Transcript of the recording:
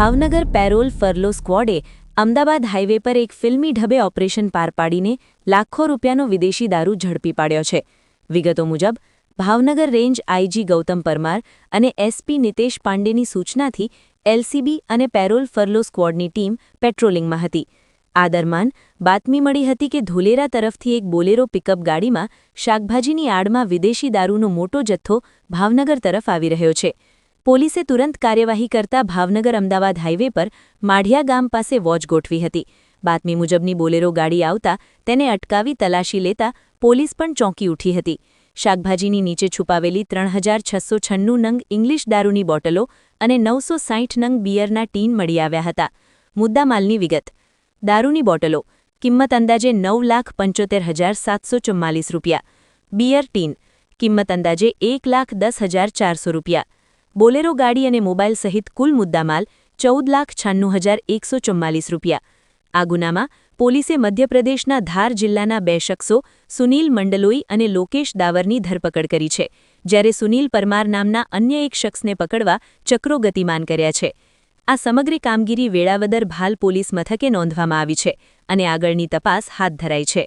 Bhavnagar parole furlough સ્ક્વોડે Ahmedabad highway પર એક ફિલ્મી ઢબે ઓપરેશન પાર પાડીને લાખો રૂપિયાનો વિદેશી દારૂ ઝડપી પાડ્યો છે. વિગતો મુજબ, ભાવનગર રેન્જ આઈજી ગૌતમ પરમાર અને એસપી નિતેશ પાંડેની સૂચનાથી એલસીબી અને પેરોલ ફરલો સ્ક્વોડની ટીમ પેટ્રોલિંગમાં હતી. આ દરમિયાન બાતમી મળી હતી કે ધોલેરા તરફથી એક બોલેરો પિકઅપ ગાડીમાં શાકભાજીની આડમાં વિદેશી દારૂનો મોટો જથ્થો ભાવનગર તરફ આવી રહ્યો છે. પોલીસે તુરંત કાર્યવાહી કરતા ભાવનગર અમદાવાદ હાઇવે પર માઢિયા ગામ પાસે વોચ ગોઠવી હતી. બાતમી મુજબની બોલેરો ગાડી આવતા તેને અટકાવી તલાશી લેતા પોલીસ પણ ચોંકી ઉઠી હતી. શાકભાજીની નીચે છુપાવેલી ત્રણ હજાર છસો છન્નું નંગ ઇંગ્લિશ દારૂની બોટલો અને નવસો સાઠ નંગ બિયરના ટીન મળી આવ્યા હતા. મુદ્દામાલની વિગત. દારૂની બોટલો. કિંમત અંદાજે નવ લાખ પંચોતેર હજાર સાતસો ચુમ્માલીસ રૂપિયા. Beer tin. કિંમત અંદાજે એક લાખ દસ હજાર ચારસો રૂપિયા. બોલેરો ગાડી અને મોબાઈલ સહિત કુલ મુદ્દામાલ ચૌદ લાખ છન્નું હજાર એકસો ચુમ્માલીસ રૂપિયા. આ ગુનામાં પોલીસે મધ્યપ્રદેશના ધાર જિલ્લાના બે શખ્સો, સુનીલ મંડલોઈ અને લોકેશ દાવરની ધરપકડ કરી છે, જ્યારે સુનીલ પરમાર નામના અન્ય એક શખ્સને પકડવા ચક્રો ગતિમાન કર્યા છે. આ સમગ્ર કામગીરી વેળાવદર ભાલ પોલીસ મથકે નોંધવામાં આવી છે અને આગળની તપાસ હાથ ધરાઈ છે.